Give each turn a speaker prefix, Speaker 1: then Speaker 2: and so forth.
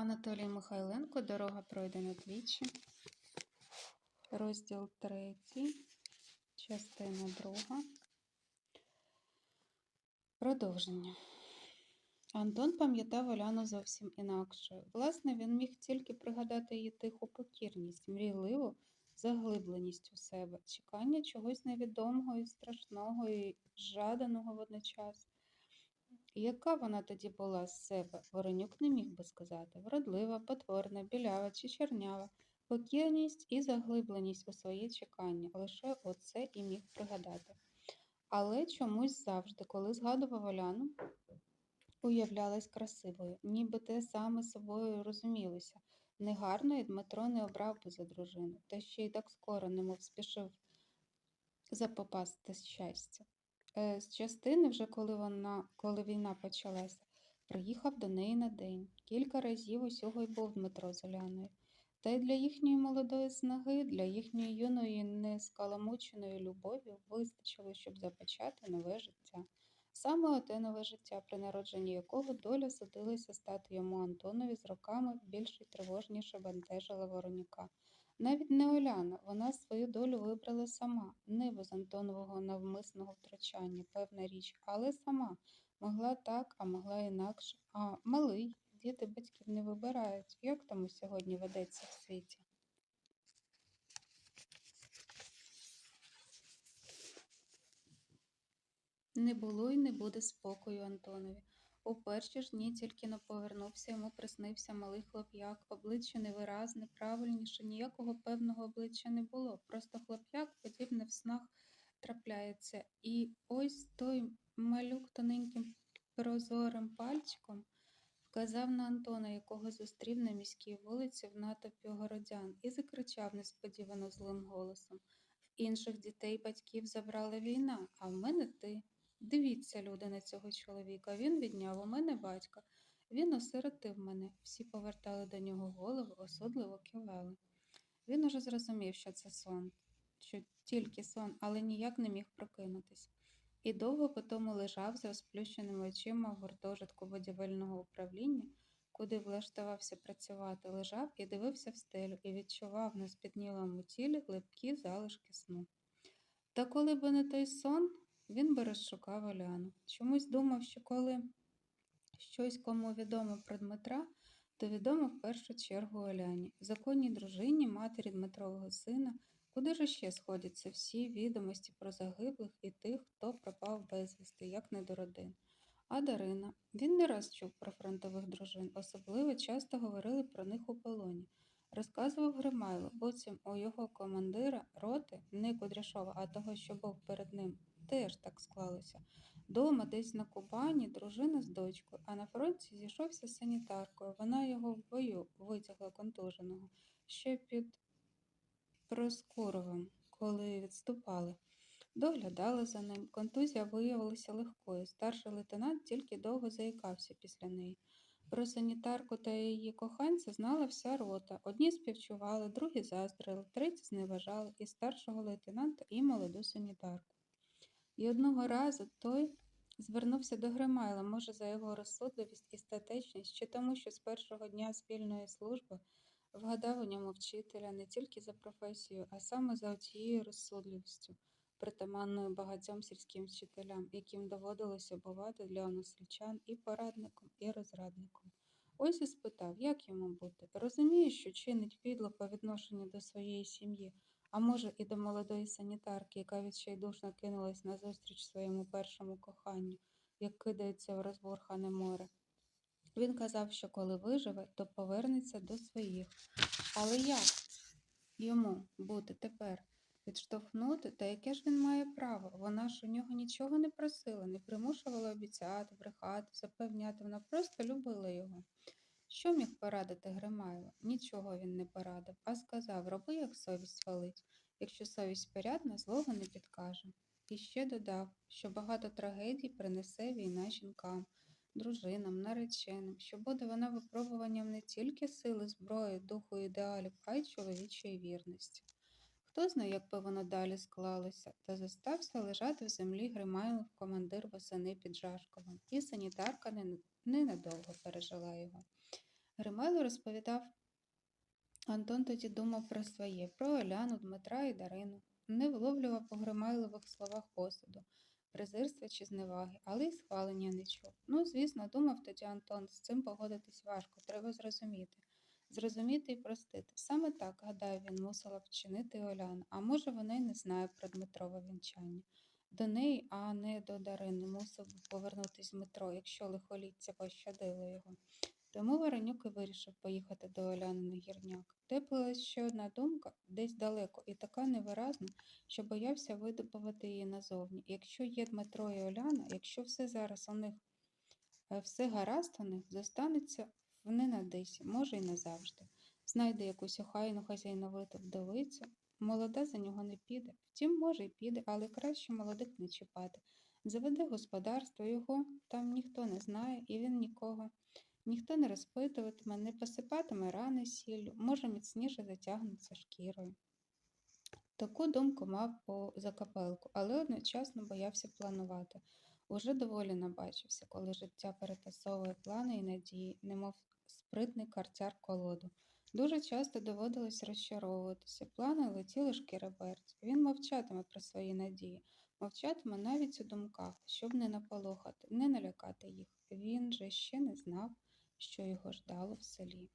Speaker 1: Анатолій Михайленко, дорога пройдена двічі. Розділ третій, частина друга. Продовження. Антон пам'ятав Оляну зовсім інакшою. Власне, він міг тільки пригадати її тиху покірність, мрійливу заглибленість у себе, чекання чогось невідомого і страшного і жаданого водночас. Яка вона тоді була з себе, Воронюк не міг би сказати. Вродлива, потворна, білява чи чорнява, покірність і заглибленість у своє чекання, лише оце і міг пригадати. Але чомусь завжди, коли згадував Оляну, уявлялась красивою, ніби те саме собою розумілося. Негарної Дмитро не обрав би за дружину, та ще й так скоро, немов спішив запопасти щастя. Е, З частини, вже коли вона, коли війна почалася, приїхав до неї на день. Кілька разів усього й був Дмитро з Оляною. Та й для їхньої молодої снаги, для їхньої юної нескаламученої любові вистачило, щоб започати нове життя. Саме оте нове життя, при народженні якого доля судилася стати йому Антонові з роками більш і тривожніше бентежила Воронюка. Навіть не Оляна, вона свою долю вибрала сама, не без Антонового навмисного втручання, певна річ, але сама могла так, а могла інакше. А малий, діти батьків не вибирають. Як тому сьогодні ведеться в світі? Не було й не буде спокою Антонові. У перші ж дні тільки но повернувся, йому приснився малий хлоп'як, обличчя невиразне, правильніше, ніякого певного обличчя не було. Просто хлоп'як, подібне в снах трапляється. І ось той малюк тоненьким прозорим пальчиком вказав на Антона, якого зустрів на міській вулиці в натовпі городян, і закричав несподівано злим голосом. В інших дітей батьків забрала війна, а в мене ти. Дивіться, люди, на цього чоловіка. Він відняв у мене батька. Він осиротив мене. Всі повертали до нього голову, осудливо кивали. Він уже зрозумів, що це сон, що тільки сон, але ніяк не міг прокинутись. І довго потому лежав за розплющеними очима в гуртожитку будівельного управління, куди влаштувався працювати, лежав і дивився в стелю і відчував на спітнілому тілі глибкі залишки сну. Та коли б не той сон, він би розшукав Оляну. Чомусь думав, що коли щось кому відомо про Дмитра, то відомо в першу чергу Оляні, законній дружині, матері Дмитрового сина, куди ж ще сходяться всі відомості про загиблих і тих, хто пропав безвісти, як не до родин. А Дарина. Він не раз чув про фронтових дружин, особливо часто говорили про них у полоні. Розказував Гримайло, буцім у його командира роти, не Кудряшова, а того, що був перед ним, теж так склалося. Дома, десь на Кубані, дружина з дочкою, а на фронті зійшовся з санітаркою. Вона його в бою витягла контуженого ще під Проскуровим, коли відступали. Доглядали за ним. Контузія виявилася легкою. Старший лейтенант тільки довго заїкався після неї. Про санітарку та її коханця знала вся рота. Одні співчували, другі заздрили, треті зневажали і старшого лейтенанта, і молоду санітарку. І одного разу той звернувся до Гримайла, може, за його розсудливість і статечність, чи тому, що з першого дня спільної служби вгадав у ньому вчителя не тільки за професією, а саме за тією розсудливістю, притаманною багатьом сільським вчителям, яким доводилося бувати для оносельчан і порадником, і розрадником. Ось і спитав, як йому бути. Розуміє, що чинить підло по відношенню до своєї сім'ї, а може, і до молодої санітарки, яка відчайдушно кинулась назустріч своєму першому коханню, як кидається в розбурхане море. Він казав, що коли виживе, то повернеться до своїх. Але як йому бути тепер? Відштовхнути, та яке ж він має право? Вона ж у нього нічого не просила, не примушувала обіцяти, брехати, запевняти, вона просто любила його. Що міг порадити Гримайло? Нічого він не порадив, а сказав роби, як совість велить. Якщо совість порядна, злого не підкаже. І ще додав, що багато трагедій принесе війна жінкам, дружинам, нареченим, що буде вона випробуванням не тільки сили зброї, духу ідеалів, а й чоловічої вірності. Хто знає, як би воно далі склалося, та зостався лежати в землі Гримайлов командир восени під Жашковом, і санітарка ненадовго пережила його. Гримайло розповідав, Антон тоді думав про своє, про Оляну, Дмитра і Дарину. Не вловлював у Гримайлових словах посуду, презирства чи зневаги, але й схвалення не чув. Ну, звісно, думав тоді Антон, з цим погодитись важко, треба зрозуміти. Зрозуміти і простити. Саме так, гадаю, він мусила вчинити і Оляна, а може, вона й не знає про Дмитрове вінчання. До неї, а не до Дарини, мусив би повернутись Дмитро, якщо лихоліття пощадило його. Тому Воронюк і вирішив поїхати до Оляни на гірняк. Теплилась ще одна думка, десь далеко, і така невиразна, що боявся видобувати її назовні. Якщо є Дмитро і Оляна, якщо все зараз у них е, все гаразд у них, зостанеться ненадисі, може й назавжди. Знайде якусь охайну хазяйновиту вдовицю, молода за нього не піде. Втім, може й піде, але краще молодих не чіпати. Заведе господарство, його там ніхто не знає, і він нікого. Ніхто не розпитуватиме, не посипатиме рани сіллю, може міцніше затягнеться шкірою. Таку думку мав у закапелку, але одночасно боявся планувати. Уже доволі набачився, коли життя перетасовує плани і надії, немов спритний картяр колоду. Дуже часто доводилось розчаровуватися. Плани летіли шкіреберть. Він мовчатиме про свої надії, мовчатиме навіть у думках, щоб не наполохати, не налякати їх. Він же ще не знав, що його ждало в селі.